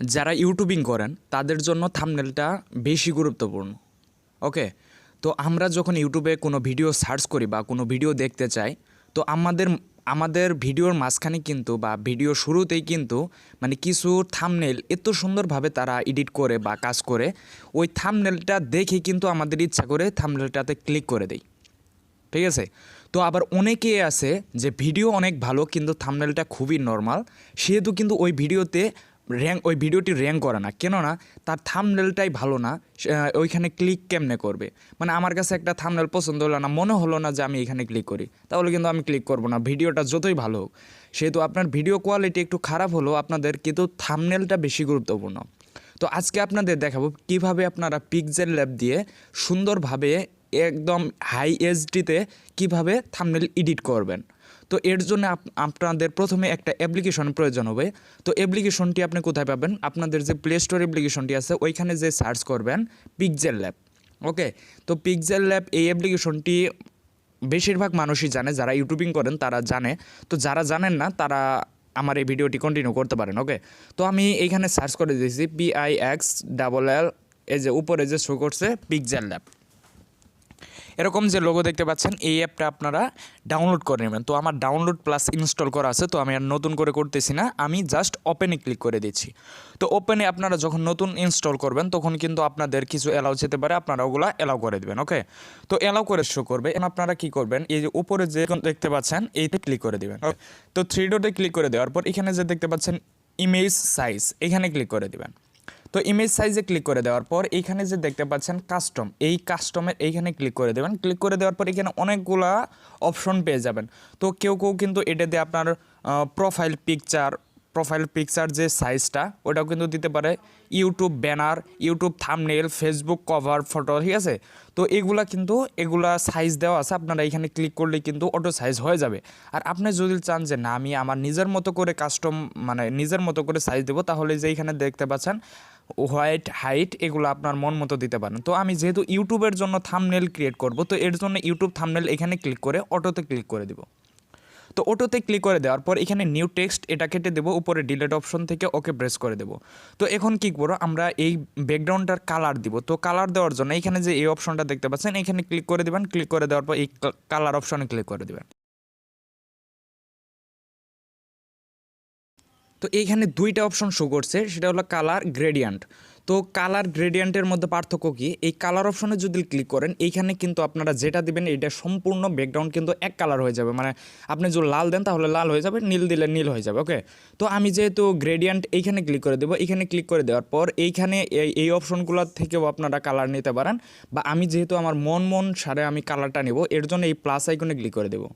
যারা ইউটিউবিং করেন, তাদের জন্য থামনেলটা বেশি গুরুত্বপূর্ণ ওকে তো আমরা যখন ইউটিউবে কোনো ভিডিও সার্চ করি বা কোনো ভিডিও দেখতে চাই, তো আমাদের আমাদের ভিডিওর মাঝখানে কিন্তু বা ভিডিও শুরুতেই কিন্তু মানে কিছু থামনেল এত সুন্দরভাবে তারা এডিট করে বা কাজ করে, ওই থামনেলটা দেখে কিন্তু আমাদের ইচ্ছা করে থামনেলটাতে ক্লিক করে দেয় ঠিক আছে? তো আবার অনেকে আছে যে ভিডিও অনেক ভালো, কিন্তু থামনেলটা খুবই নর্মাল সেহেতু কিন্তু ওই ভিডিওতে র্যাঙ্ক ওই ভিডিওটি র্যাঙ্ক করে না। কেননা, তার থামনেলটাই ভালো না ওইখানে ক্লিক কেমনে করবে? মানে আমার কাছে একটা থামনেল পছন্দ হলো না, মনে হলো না যে আমি এখানে ক্লিক করি। তাহলে কিন্তু আমি ক্লিক করব না, ভিডিওটা যতই ভালো হোক। সেহেতু আপনার ভিডিও কোয়ালিটি একটু খারাপ হলেও আপনাদের কিন্তু থামনেলটা বেশি গুরুত্বপূর্ণ। তো আজকে আপনাদের দেখাবো কীভাবে আপনারা পিকজেল ল্যাব দিয়ে সুন্দরভাবে একদম হাই এইচডিতে কীভাবে থামনেল এডিট করবেন। তো এর জন্য আপ- আপনাদের প্রথমে একটা অ্যাপ্লিকেশন প্রয়োজন হবে। তো অ্যাপ্লিকেশনটি আপনি কোথায় পাবেন? আপনাদের যে প্লে স্টোর অ্যাপ্লিকেশনটি আছে, ওইখানে যে সার্চ করবেন পিকজেল ল্যাব ওকে তো পিকজেল ল্যাব এই অ্যাপ্লিকেশনটি বেশিরভাগ মানুষই জানে, যারা ইউটিউবিং করেন তারা জানে। তো যারা জানেন না, তারা আমার এই ভিডিওটি কন্টিনিউ করতে পারেন ওকে তো আমি এইখানে সার্চ করে দিয়েছি পিআই এক্স ডাবল এল এই যে উপরে যে শো করছে পিকজেল ল্যাব এরকম যে লোগো দেখতে পাচ্ছেন, এই অ্যাপটা আপনারা ডাউনলোড করে নেবেন। তো আমার ডাউনলোড প্লাস ইনস্টল করা আছে, তো আমি আর নতুন করে করতেছি না, আমি জাস্ট ওপেনে ক্লিক করে দিচ্ছি। তো ওপেনে আপনারা যখন নতুন ইনস্টল করবেন, তখন কিন্তু আপনাদের কিছু অ্যালাউ যেতে পারে, আপনারা ওগুলো অ্যালাউ করে দেবেন ওকে তো অ্যালাউ করে শো করবে আপনারা কি করবেন, এই যে উপরে যে দেখতে পাচ্ছেন, এইতে ক্লিক করে দিবেন তো থ্রি ডটে ক্লিক করে দেওয়ার পর, এখানে যে দেখতে পাচ্ছেন ইমেজ সাইজ এখানে ক্লিক করে দিবেন। তো ইমেজ সাইজে ক্লিক করে দেওয়ার পর এইখানে যে দেখতে পাচ্ছেন কাস্টম এই কাস্টমের এইখানে ক্লিক করে দেবেন। ক্লিক করে দেওয়ার পর এখানে অনেকগুলা অপশন পেয়ে যাবেন। তো কেউ কেউ কিন্তু এটাতে আপনার প্রোফাইল পিকচার প্রোফাইল পিকচার যে সাইজটা ওটাও কিন্তু দিতে পারে। YouTube banner YouTube thumbnail Facebook cover photo ঠিক আছে? তো এগুলা কিন্তু এগুলা সাইজ দেওয়া আছে। আপনারা এখানে ক্লিক করলে কিন্তু অটো সাইজ হয়ে যাবে। আর আপনি যদি চান যে, না, আমি আমার নিজের মতো করে কাস্টম মানে নিজের মতো করে সাইজ দেবো, তাহলে যে এখানে দেখতে পাচ্ছেন হোয়াইট হাইট এগুলো আপনার মন মতো দিতে পারেন। তো আমি যেহেতু ইউটিউবের জন্য থামনেল ক্রিয়েট করব, তো এর জন্য ইউটিউব থামনেল এখানে ক্লিক করে অটোতে ক্লিক করে দিব। তো অটোতে ক্লিক করে দেওয়ার পর এখানে নিউ টেক্সট এটা কেটে দেবো, উপরে ডিলেট অপশন থেকে ওকে প্রেস করে দেবো। তো এখন কি করব, আমরা এই ব্যাকগ্রাউন্ডটার কালার দিব। তো কালার দেওয়ার জন্য এখানে যে এই অপশনটা দেখতে পাচ্ছেন, এখানে ক্লিক করে দেবেন ক্লিক করে দেওয়ার পর এই কালার অপশনে ক্লিক করে দেবেন। তো এইখানে দুইটা অপশন শো করছে, সেটা হলো কালার গ্রেডিয়েন্ট তো কালার গ্রেডিয়েন্টের মধ্যে পার্থক্য কি? এই কালার অপশনে যদি ক্লিক করেন, এইখানে কিন্তু আপনারা যেটা দিবেন এটা সম্পূর্ণ ব্যাকগ্রাউন্ড কিন্তু এক কালার হয়ে যাবে। মানে আপনি যদি লাল দেন, তাহলে লাল হয়ে যাবে, নীল দিলে নীল হয়ে যাবে ওকে তো আমি যেহেতু গ্রেডিয়েন্ট এইখানে ক্লিক করে দেবো, এইখানে ক্লিক করে দেওয়ার পর এইখানে এই অপশনগুলোর থেকেও আপনারা কালার নিতে পারেন। বা আমি যেহেতু আমার মন মন সারে আমি কালারটা নেব, এর জন্য এই প্লাস আইকনে ক্লিক করে দেবো।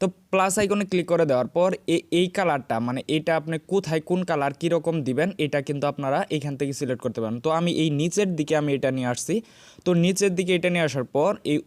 তো প্লাস আইকনে ক্লিক করে দেওয়ার পর এই কালারটা মানে এটা আপনি কোথায়, কোন কালার কীরকম দিবেন, এটা কিন্তু আপনারা এখান থেকে সিলেক্ট করতে পারেন। তো আমি এই নিচের দিকে আমি এটা নিয়ে আসছি। তো নিচের দিকে এটা নিয়ে আসার পর এই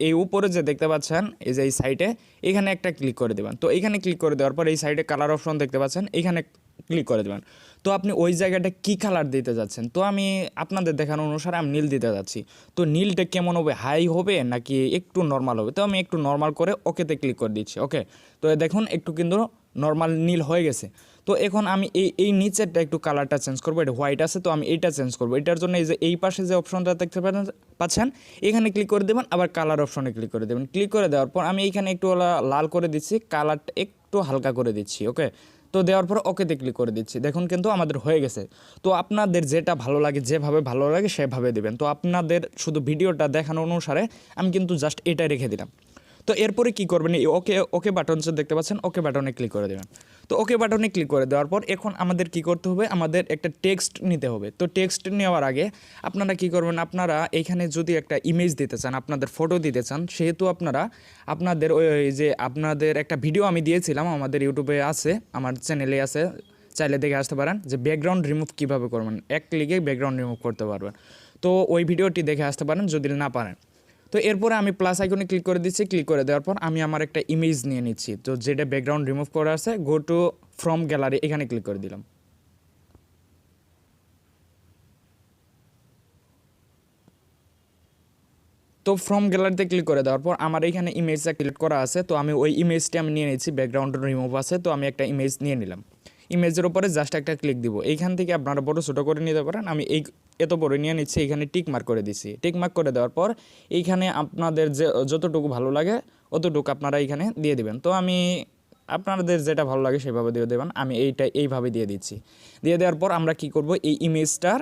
এই উপরে যে দেখতে পাচ্ছেন, এই যে এই সাইডে এখানে একটা ক্লিক করে দেবেন। তো এখানে ক্লিক করে দেওয়ার পর এই সাইডে কালার অপশন দেখতে পাচ্ছেন, এখানে ক্লিক করে দেবেন। তো আপনি ওই জায়গাটা কী কালার দিতে যাচ্ছেন? তো আমি আপনাদের দেখানো অনুসারে আমি নীল দিতে যাচ্ছি। তো নীলটা কেমন হবে? হাই হবে নাকি একটু নর্মাল হবে? তো আমি একটু নর্মাল করে ওকেতে ক্লিক করে দিচ্ছি ওকে তো দেখুন, একটু কিন্তু নর্মাল নীল হয়ে গেছে। তো এখন আমি এই এই নিচেরটা একটু কালারটা চেঞ্জ করব, এটা হোয়াইট আছে, তো আমি এইটা চেঞ্জ করব। এটার জন্য এই যে এই পাশে যে অপশনটা দেখতে পাচ্ছেন- পাচ্ছেন, এখানে ক্লিক করে দেবেন, আবার কালার অপশনে ক্লিক করে দেবেন। ক্লিক করে দেওয়ার পর আমি এইখানে একটু লাল করে দিচ্ছি কালারটা একটু হালকা করে দিচ্ছি ওকে তো দেওয়ার পর ওকেতে ক্লিক করে দিচ্ছি। দেখুন কিন্তু আমাদের হয়ে গেছে। তো আপনাদের যেটা ভালো লাগে, যেভাবে ভালো লাগে সেভাবে দেবেন। তো আপনাদের শুধু ভিডিওটা দেখানো অনুসারে আমি কিন্তু জাস্ট এটাই রেখে দিলাম। তো এরপরে কি করবেন? এই ওকে ওকে বাটন দেখতে পাচ্ছেন ওকে বাটনে ক্লিক করে দেবেন। তো ওকে বাটনে ক্লিক করে দেওয়ার পর এখন আমাদের কি করতে হবে? আমাদের একটা টেক্সট নিতে হবে। তো টেক্সট নেওয়ার আগে আপনারা কি করবেন? আপনারা এখানে যদি একটা ইমেজ দিতে চান, আপনাদের ফটো দিতে চান, সেহেতু আপনারা আপনাদের ওই ওই যে আপনাদের একটা ভিডিও আমি দিয়েছিলাম, আমাদের ইউটিউবে আছে, আমার চ্যানেলে আছে, চাইলে দেখে আসতে পারেন, যে ব্যাকগ্রাউন্ড রিমুভ কীভাবে করবেন? এক ক্লিকে ব্যাকগ্রাউন্ড রিমুভ করতে পারবেন। তো ওই ভিডিওটি দেখে আসতে পারেন, যদি না পারেন। তো এরপরে আমি প্লাস আইকনে ক্লিক করে দিচ্ছি ক্লিক করে দেওয়ার পর আমি আমার একটা ইমেজ নিয়ে নিচ্ছি। তো যেটা ব্যাকগ্রাউন্ড রিমুভ করা আছে গো টু ফ্রম গ্যালারি এখানে ক্লিক করে দিলাম। তো ফ্রম গ্যালারিতে ক্লিক করে দেওয়ার পর আমার এখানে ইমেজটা ক্লিক করা আছে, তো আমি ওই ইমেজটি আমি নিয়ে নিচ্ছি ব্যাকগ্রাউন্ড রিমুভ আছে, তো আমি একটা ইমেজ নিয়ে নিলাম। ইমেজের উপরে জাস্ট একটা ক্লিক দিব। এইখান থেকে আপনারা বড় ছোটো করে নিতে পারেন। আমি এই এত বড় নিয়ে নিচ্ছি, এখানে টিক মার্ক করে দিছি। টিক মার্ক করে দেওয়ার পর এইখানে আপনাদের যে, যতটুকু ভালো লাগে, অতটুকু আপনারা এখানে দিয়ে দিবেন। তো আমি আপনাদের যেটা ভালো লাগে সেভাবে দিয়ে দেবেন। আমি এইটা এইভাবে দিয়ে দিচ্ছি। দিয়ে দেওয়ার পর আমরা কি করব? এই ইমেজটার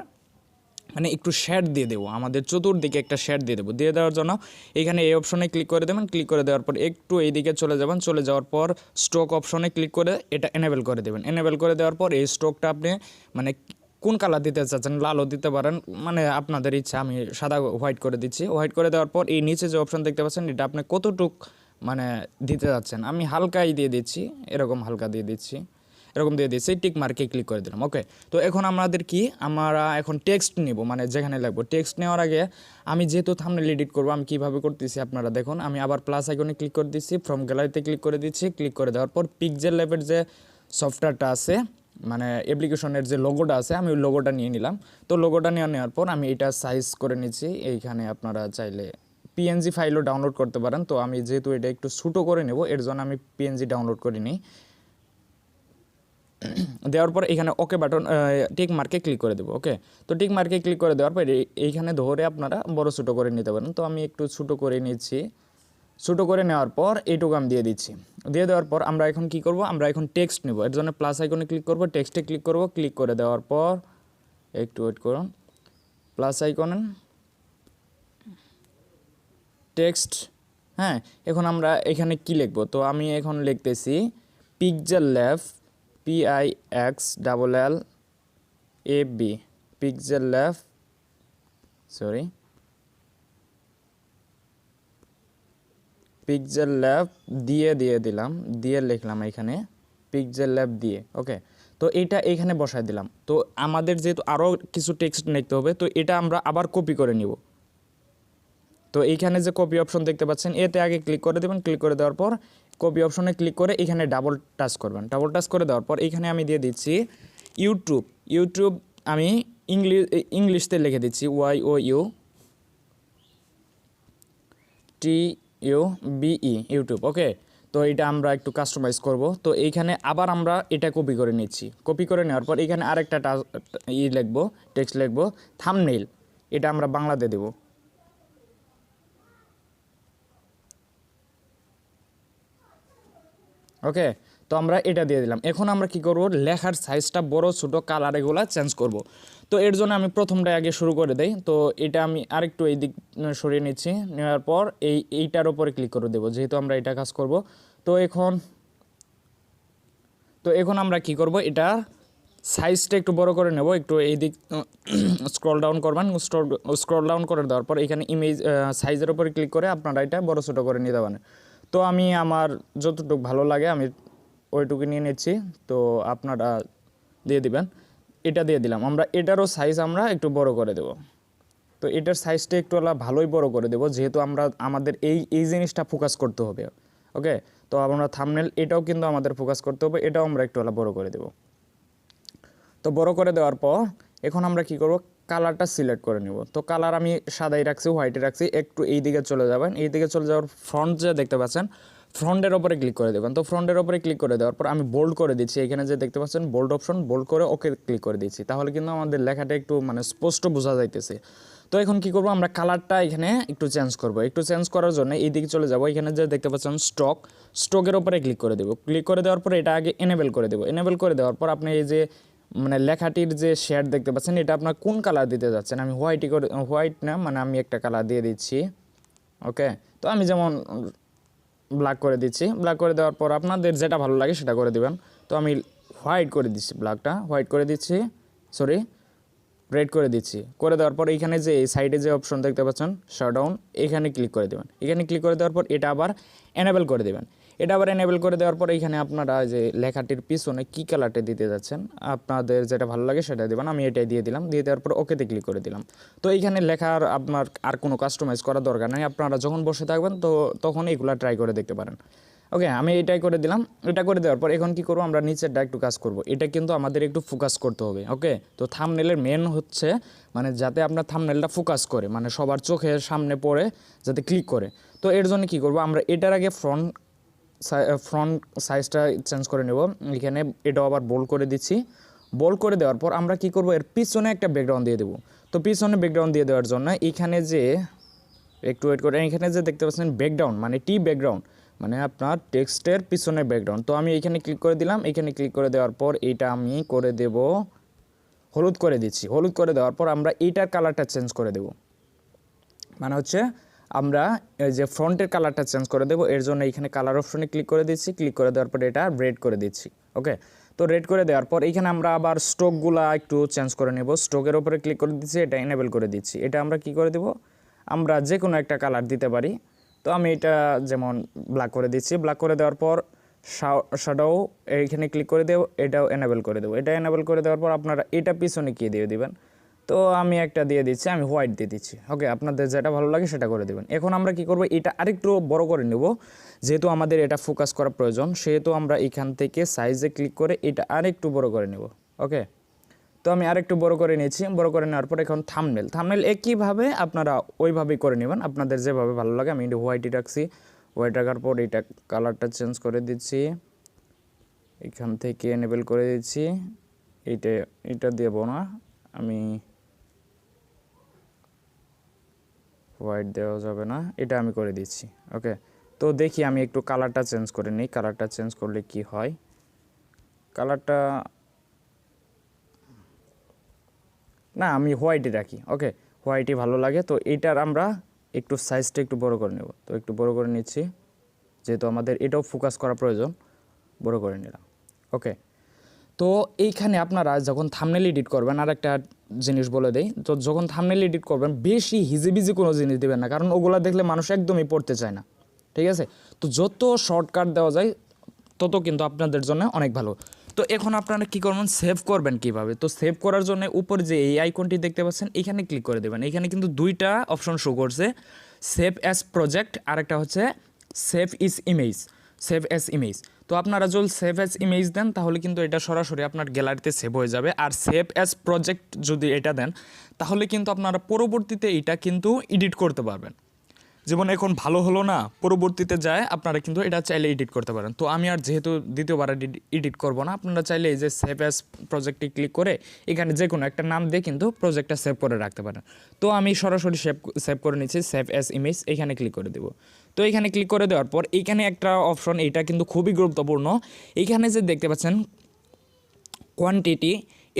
মানে একটু শেড দিয়ে দেবো। আমাদের চতুর্দিকে একটা শেড দিয়ে দেবো। দিয়ে দেওয়ার জন্য এখানে এই অপশনে ক্লিক করে দেবেন। ক্লিক করে দেওয়ার পর একটু এইদিকে চলে যাবেন। চলে যাওয়ার পর স্ট্রোক অপশনে ক্লিক করে এটা এনেবেল করে দেবেন। এনেবেল করে দেওয়ার পর এই স্ট্রোকটা আপনি মানে কোন কালার দিতে চাচ্ছেন? লালও দিতে পারেন। মানে আপনাদের ইচ্ছা, আমি সাদা হোয়াইট করে দিচ্ছি। হোয়াইট করে দেওয়ার পর এই নিচে যে অপশন দেখতে পাচ্ছেন, এটা আপনি কতটুক মানে দিতে যাচ্ছেন আমি হালকাই দিয়ে দিচ্ছি। এরকম হালকা দিয়ে দিচ্ছি। এরকম দিয়ে দিয়েছি টিক মার্কে ক্লিক করে দিলাম ওকে তো এখন আমাদের কি? আমরা এখন টেক্সট নিব মানে যেখানে লাগবো। টেক্সট নেওয়ার আগে আমি যেহেতু থামনেল এডিট করব, আমি কীভাবে করতেছি আপনারা দেখুন, আমি আবার প্লাস আইকনে ক্লিক করে দিচ্ছি ফ্রম গ্যালারিতে ক্লিক করে দিচ্ছি ক্লিক করে দেওয়ার পর পিকজেল ল্যাবের যে সফটওয়্যারটা আছে মানে অ্যাপ্লিকেশনের যে লোগোটা আছে, আমি ওই লোগোটা নিয়ে নিলাম। তো লোগোটা নিয়ে নেওয়ার পর আমি এটা সাইজ করে নিচ্ছি, এইখানে আপনারা চাইলে পিএনজি ফাইলও ডাউনলোড করতে পারেন। তো আমি যেহেতু এটা একটু ছোটো করে নেব, এর জন্য আমি পিএনজি ডাউনলোড করে নিই দেওয়ার পর এখানে ওকে বাটন টিক মার্কে ক্লিক করে দেবো ওকে তো টিক মার্কে ক্লিক করে দেওয়ার পর এইখানে ধরে আপনারা বড় ছোটো করে নিতে পারেন। তো আমি একটু ছোটো করে নিচ্ছি। ছোটো করে নেওয়ার পর এইটুকু আমি দিয়ে দিচ্ছি। দিয়ে দেওয়ার পর আমরা এখন কি করব? আমরা এখন টেক্সট নেব। এর জন্য প্লাস আইকনে ক্লিক করব টেক্সটে ক্লিক করব ক্লিক করে দেওয়ার পর একটু ওয়েট করুন। প্লাস আইকন টেক্সট হ্যাঁ এখন আমরা এখানে কি লিখব? তো আমি এখন লিখতেছি pixel lab P I X double L A B pixel lab sorry pixel lab দিয়ে দিয়ে দিলাম, দিয়ে লিখলাম এখানে পিকজেল ল্যাব দিয়ে ওকে তো এটা এখানে বসায় দিলাম, তো আমাদের যেহেতু আরও কিছু টেক্সট লিখতে হবে, তো এটা আমরা আবার কপি করে নিব, তো এইখানে যে কপি অপশন দেখতে পাচ্ছেন, এতে আগে ক্লিক করে দেবেন ক্লিক করে দেওয়ার পর কপি অপশনে ক্লিক করে এখানে ডাবল টাচ করবেন। ডাবল টাচ করে দেওয়ার পর এখানে আমি দিয়ে দিচ্ছি ইউটিউব ইউটিউব আমি ইংলিশ ইংলিশতে লিখে দিচ্ছি Y O U T U B YouTube okay তো এটা আমরা একটু কাস্টমাইজ করব। তো এইখানে আবার আমরা এটা কপি করে নিচ্ছি। কপি করে নেওয়ার পর এখানে আরেকটা ই লিখব টেক্সট লিখব থামনেইল এটা আমরা বাংলাতে দেবো। ওকে? তো আমরা এটা দিয়ে দিলাম। এখন আমরা কি করব? লেখার সাইজটা বড়, ছোট কালার এগুলো চেঞ্জ করব। তো এর জন্য আমি প্রথমটা আগে শুরু করে দেই। তো এটা আমি আরেকটু এই দিক সরিয়ে নিচ্ছি। নেওয়ার পর এই, এইটার উপরে ক্লিক করে দেবো, যেহেতু আমরা এটা কাজ করব। তো এখন তো এখন আমরা কি করব? এটা সাইজটা একটু বড় করে নেব। একটু এই দিক স্ক্রল ডাউন করবেন। স্ক্রল ডাউন করে দেওয়ার পর এখানে ইমেজ সাইজের উপরে ক্লিক করে আপনারা এটা বড়, ছোটো করে নিতে পারেন। তো আমি আমার যতটুকু ভালো লাগে আমি ওইটুকু নিয়ে নিচ্ছি। তো আপনারা দিয়ে দিবেন। এটা দিয়ে দিলাম। আমরা এটারও সাইজ আমরা একটু বড় করে দেব। তো এটার সাইজটা একটু আলা ভালোই বড় করে দেবো। যেহেতু আমরা, আমাদের এই এই জিনিসটা ফোকাস করতে হবে। ওকে তো আমরা থামনেল এটাও কিন্তু আমাদের ফোকাস করতে হবে। এটাও আমরা একটু আলা বড় করে দেবো। তো বড় করে দেওয়ার পর এখন আমরা কি করব? কালারটা সিলেক্ট করে নিব। তো কালার আমি সাদাই রাখছি হোয়াইটে রাখছি, একটু এই দিকে চলে যাবেন। এই দিকে চলে যাওয়ার ফ্রন্ট যে দেখতে পাচ্ছেন, ফ্রন্টের ওপরে ক্লিক করে দেবেন। তো ফ্রন্টের ওপরে ক্লিক করে দেওয়ার পর আমি বোল্ড করে দিচ্ছি। এখানে যে দেখতে পাচ্ছেন বোল্ড অপশন বোল্ড করে ওকে ক্লিক করে দিচ্ছি। তাহলে কিন্তু আমাদের লেখাটা একটু মানে স্পষ্ট বোঝা যাইতেছে। তো এখন কি করব, আমরা কালারটা এখানে একটু চেঞ্জ করব। একটু চেঞ্জ করার জন্য এই দিকে চলে যাব। এখানে যে দেখতে পাচ্ছেন স্টক স্টকের ওপরে ক্লিক করে দেবো। ক্লিক করে দেওয়ার পর এটা আগে এনেবেল করে দেবো। এনেবেল করে দেওয়ার পর আপনি এই যে মানে লেখাটির যে শেড দেখতে পাচ্ছেন, এটা আপনার কোন কালার দিতে যাচ্ছেন? আমি হোয়াইটই করে হোয়াইট না মানে আমি একটা কালার দিয়ে দিচ্ছি। ওকে তো আমি যেমন ব্ল্যাক করে দিচ্ছি ব্ল্যাক করে দেওয়ার পর আপনাদের যেটা ভালো লাগে সেটা করে দিবেন। তো আমি হোয়াইট করে দিচ্ছি ব্ল্যাকটা হোয়াইট করে দিচ্ছি সরি রেড করে দিচ্ছি। করে দেওয়ার পর এইখানে যে, এই সাইডে যে অপশন দেখতে পাচ্ছেন শাটডাউন এখানে ক্লিক করে দেবেন। এখানে ক্লিক করে দেওয়ার পর এটা আবার এনেবেল করে দেবেন। এটা আবার এনেবেল করে দেওয়ার পর এখানে আপনারা যে লেখাটির পিছনে কী কালারটা দিতে যাচ্ছেন। আপনাদের যেটা ভালো লাগে সেটা দেবেন। আমি এটাই দিয়ে দিলাম। দিয়ে দেওয়ার পর ওকেতে ক্লিক করে দিলাম। তো এইখানে লেখার আপনার আর কোনো কাস্টমাইজ করার দরকার নেই। আপনারা যখন বসে থাকবেন তো তখন এইগুলো ট্রাই করে দেখতে পারেন। ওকে আমি এটাই করে দিলাম। এটা করে দেওয়ার পর এখন কি করব? আমরা নিচেরটা একটু কাজ করব। এটা কিন্তু আমাদের একটু ফোকাস করতে হবে। ওকে তো থামনেলের মেন হচ্ছে মানে যাতে আপনার থামনেলটা ফোকাস করে। মানে সবার চোখের সামনে পড়ে, যাতে ক্লিক করে। তো এর জন্য কি করব? আমরা এটার আগে ফ্রন্ট ফ্রন্ট সাইজটা চেঞ্জ করে নেব। এখানে এটাও আবার বোল্ড করে দিচ্ছি। বোল্ড করে দেওয়ার পর আমরা কি করব? এর পিছনে একটা ব্যাকগ্রাউন্ড দিয়ে দেবো। তো পিছনে ব্যাকগ্রাউন্ড দিয়ে দেওয়ার জন্য এখানে যে, একটু ওয়েট করে, এখানে যে দেখতে পাচ্ছেন ব্যাকগ্রাউন্ড মানে টি ব্যাকগ্রাউন্ড মানে আপনার টেক্সটের পিছনে ব্যাকগ্রাউন্ড তো আমি এখানে ক্লিক করে দিলাম। এখানে ক্লিক করে দেওয়ার পর এইটা আমি করে দেব, হলুদ করে দিচ্ছি। হলুদ করে দেওয়ার পর আমরা এইটার কালারটা চেঞ্জ করে দেব। মানে হচ্ছে আমরা যে ফ্রন্টের কালারটা চেঞ্জ করে দেবো, এর জন্য এখানে কালার অপশনে ক্লিক করে দিচ্ছি। ক্লিক করে দেওয়ার পর এটা রেড করে দিচ্ছি, ওকে? তো রেড করে দেওয়ার পর এখানে আমরা আবার স্ট্রোকগুলা একটু চেঞ্জ করে নেব। স্ট্রোকের ওপরে ক্লিক করে দিচ্ছি, এটা এনেবল করে দিচ্ছি। এটা আমরা কি করে দেব? আমরা যে কোনো একটা কালার দিতে পারি। তো আমি এটা যেমন ব্ল্যাক করে দিচ্ছি ব্ল্যাক করে দেওয়ার পর শাডাও এইখানে ক্লিক করে দেবো, এটাও এনেবল করে দেবো। এটা এনেবল করে দেওয়ার পর আপনারা এটা পিছনে কি দিয়ে দিবেন? তো আমি একটা দিয়ে দিচ্ছি, আমি হোয়াইট দিয়ে দিচ্ছি। ওকে আপনাদের যেটা ভালো লাগে সেটা করে দেবেন। এখন আমরা কি করব, এটা আরেকটু বড় করে নেব। যেহেতু আমাদের এটা ফোকাস করা প্রয়োজন, সেহেতু আমরা এখান থেকে সাইজে ক্লিক করে এটা আরেকটু বড় করে নেব। ওকে তো আমি আরেকটু বড় করে নিয়েছি। বড় করে নেওয়ার পর এখন থামনেল থামনেল একইভাবে আপনারা ওইভাবেই করে নেবেন। আপনাদের যেভাবে ভালো লাগে, আমি এটা হোয়াইটই রাখছি। হোয়াইট রাখার পর এটা কালারটা চেঞ্জ করে দিচ্ছি। এখান থেকে এনেবেল করে দিচ্ছি। এইটা এটা দেবো না। আমি হোয়াইট দেওয়া যাবে না, এটা আমি করে দিচ্ছি ওকে তো দেখি আমি একটু কালারটা চেঞ্জ করে নিই কালারটা চেঞ্জ করলে কি হয়? কালারটা না, আমি হোয়াইটই রাখি ওকে হোয়াইটই ভালো লাগে, তো এটার আমরা একটু সাইজটা একটু বড় করে নেব, তো একটু বড় করে নিচ্ছি, যেহেতু আমাদের এটাও ফোকাস করা প্রয়োজন, বড় করে নিলাম ওকে তো এইখানে আপনারা যখন থামনেল এডিট করবেন আর একটা জিনিস বলে দেই। তো যখন থামনেল এডিট করবেন, বেশি হিজিবিজি কোনো জিনিস দেবেন না, কারণ ওগুলা দেখলে মানুষ একদমই পড়তে চায় না। ঠিক আছে? তো যত শর্টকাট দেওয়া যায়, তত কিন্তু আপনাদের জন্য অনেক ভালো। তো এখন আপনারা কী করবেন? সেভ করবেন কীভাবে? তো সেভ করার জন্য উপরে যে এই আইকনটি দেখতে পাচ্ছেন, এখানে ক্লিক করে দেবেন। এখানে কিন্তু দুইটা অপশন শো করছে। সেভ অ্যাজ প্রজেক্ট আর একটা হচ্ছে save is image save as image তো আপনারা যদি সেভ অ্যাজ ইমেজ দেন, তাহলে কিন্তু এটা সরাসরি আপনার গ্যালারিতে সেভ হয়ে যাবে। আর সেভ অ্যাজ প্রজেক্ট যদি এটা দেন, তাহলে কিন্তু আপনারা পরবর্তীতে এটা কিন্তু এডিট করতে পারবেন। যেমন এখন ভালো হলো না, পরবর্তীতে যায়, আপনারা কিন্তু এটা চাইলে এডিট করতে পারেন। তো আমি আর যেহেতু দ্বিতীয়বার এডিট করব না, আপনারা চাইলে এই যে সেভ অ্যাস প্রজেক্টে ক্লিক করে, এখানে যে কোনো একটা নাম দিয়ে কিন্তু প্রজেক্টটা সেভ করে রাখতে পারেন। তো আমি সরাসরি সেভ সেভ করে নিচ্ছি সেভ অ্যাস ইমেজ এখানে ক্লিক করে দেবো। তো এখানে ক্লিক করে দেওয়ার পর, এখানে একটা অপশন এটা কিন্তু খুবই গুরুত্বপূর্ণ। এখানে যে দেখতে পাচ্ছেন কোয়ান্টিটি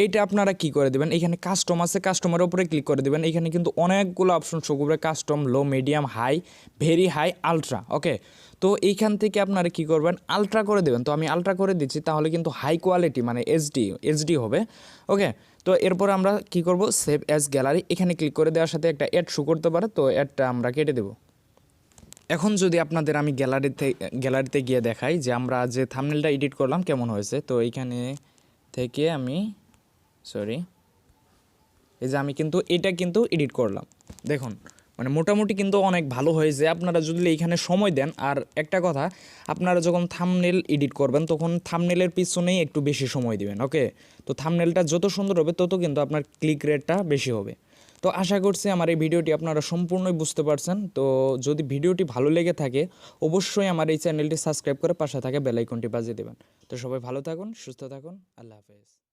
এইটা আপনারা কি করে দেবেন? এখানে কাস্টম আছে কাস্টমের উপরে ক্লিক করে দেবেন। এখানে কিন্তু অনেকগুলো অপশন শো করবে custom low medium high very high ultra okay তো এইখান থেকে আপনারা কি করবেন? আলট্রা করে দেবেন। তো আমি আলট্রা করে দিচ্ছি, তাহলে কিন্তু হাই কোয়ালিটি মানে এইচডি এইচডি হবে ওকে তো এরপর আমরা কি করব? সেভ অ্যাজ গ্যালারি এখানে ক্লিক করে দেওয়ার সাথে একটা অ্যাড শো করতে পারে, তো অ্যাডটা আমরা কেটে দেবো। এখন যদি আপনাদের আমি গ্যালারিতে গ্যালারিতে গিয়ে দেখাই যে আমরা যে থামনেলটা এডিট করলাম, কেমন হয়েছে? তো এইখানে থেকে আমি সরি এই যে আমি কিন্তু এটা কিন্তু এডিট করলাম। দেখুন মানে মোটামুটি কিন্তু অনেক ভালো হয়েছে। আপনারা যদি এইখানে সময় দেন, আর একটা কথা, আপনারা যখন থামনেল এডিট করবেন, তখন থামনেলের পিছনেই একটু বেশি সময় দিবেন ওকে তো থামনেলটা যত সুন্দর হবে, তত কিন্তু আপনার ক্লিক রেটটা বেশি হবে। তো আশা করছি আমার এই ভিডিওটি আপনারা সম্পূর্ণই বুঝতে পারছেন। তো যদি ভিডিওটি ভালো লেগে থাকে, অবশ্যই আমার এই চ্যানেলটি সাবস্ক্রাইব করে পাশে থাকা বেলাইকনটি বাজিয়ে দেবেন। তো সবাই ভালো থাকুন, সুস্থ থাকুন, আল্লাহ হাফেজ।